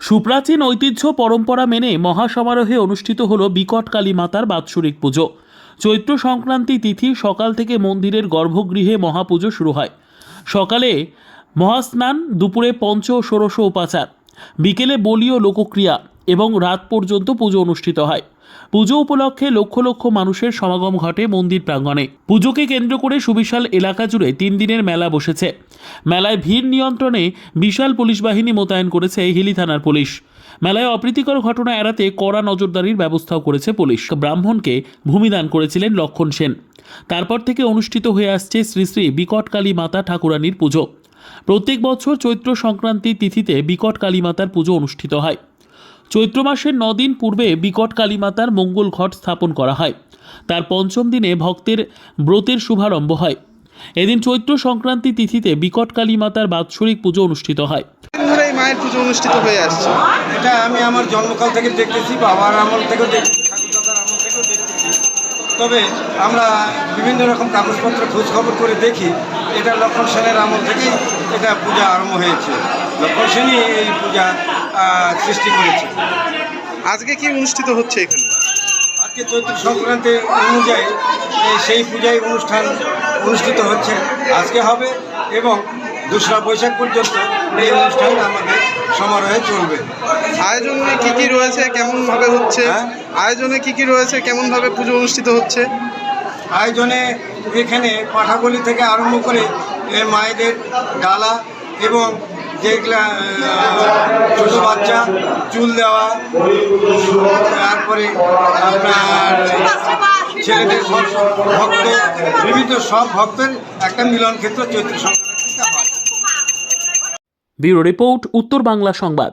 সুপ্রাচীন ঐতিহ্য পরম্পরা মেনে মহাসমারোহে অনুষ্ঠিত হল বিকট কালী মাতার বাৎসরিক পুজো। চৈত্র সংক্রান্তি তিথি সকাল থেকে মন্দিরের গর্ভগৃহে মহাপুজো শুরু হয়। সকালে মহাস্নান, দুপুরে পঞ্চ ষোড়শ উপাচার। বিকেলে বলীয় লোকক্রিয়া। এবং রাত পর্যন্ত পুজো অনুষ্ঠিত হয়। পুজো উপলক্ষে লক্ষ লক্ষ মানুষের সমাগম ঘটে মন্দির প্রাঙ্গণে। পুজোকে কেন্দ্র করে সুবিশাল এলাকা জুড়ে তিন দিনের মেলা বসেছে। মেলায় ভিড় নিয়ন্ত্রণে বিশাল পুলিশ বাহিনী মোতায়েন করেছে হিলি থানার পুলিশ। মেলায় অপ্রীতিকর ঘটনা এড়াতে কড়া নজরদারির ব্যবস্থাও করেছে পুলিশ। ব্রাহ্মণকে ভূমিদান করেছিলেন লক্ষণ সেন। তারপর থেকে অনুষ্ঠিত হয়ে আসছে শ্রী শ্রী বিকট কালী মাতা ঠাকুরানীর পুজো। প্রত্যেক বছর চৈত্র সংক্রান্তি তিথিতে বিকট কালী মাতার পুজো অনুষ্ঠিত হয়। চৈত্র মাসের নদিন পূর্বে বিকট কালীমাতার মঙ্গল ঘট স্থাপন করা হয়। তার পঞ্চম দিনে ভক্তের ব্রতের শুভারম্ভ হয়। এদিন চৈত্র সংক্রান্তি তিথিতে বিকট কালীমাতার বাৎসরিক পুজো অনুষ্ঠিত হয়। মায়ের পুজো অনুষ্ঠিত হয়ে আসছে। এটা আমি আমার জন্মকাল থেকে দেখতেছি, বাবার আমল থেকেও দেখতেছি তবে আমরা বিভিন্ন রকম কাগজপত্র খোঁজ খবর করে দেখি, এটা লক্ষণ সেনের আমল থেকেই এটা পূজা আরম্ভ হয়েছে। লক্ষণ সেনই এই পূজা সৃষ্টি করেছে। আজকে কি অনুষ্ঠিত হচ্ছে এখানে? আজকে চৈত্র সংক্রান্তি অনুযায়ী সেই পূজাই অনুষ্ঠান অনুষ্ঠিত হচ্ছে। আজকে হবে এবং দোসরা বৈশাখ পর্যন্ত এই অনুষ্ঠান আমাদের সমারোহে চলবে। আয়োজনে কি কি রয়েছে? কেমন ভাবে হচ্ছে? হ্যাঁ? আয়োজনে কি কি রয়েছে? কেমন ভাবে পুজো অনুষ্ঠিত হচ্ছে? আয়োজনে এখানে পাঠাগলি থেকে আরম্ভ করে মায়েদের ডালা এবং যেগুলা ছোট বাচ্চা, চুল দেওয়া। তারপরে আপনার ছেলেদের ভক্ত বিভিন্ন সব ভক্তের একটা মিলন ক্ষেত্র চৈত্র সংক্রান্তিতে হয়। ব্যুরো রিপোর্ট, উত্তর বাংলা সংবাদ।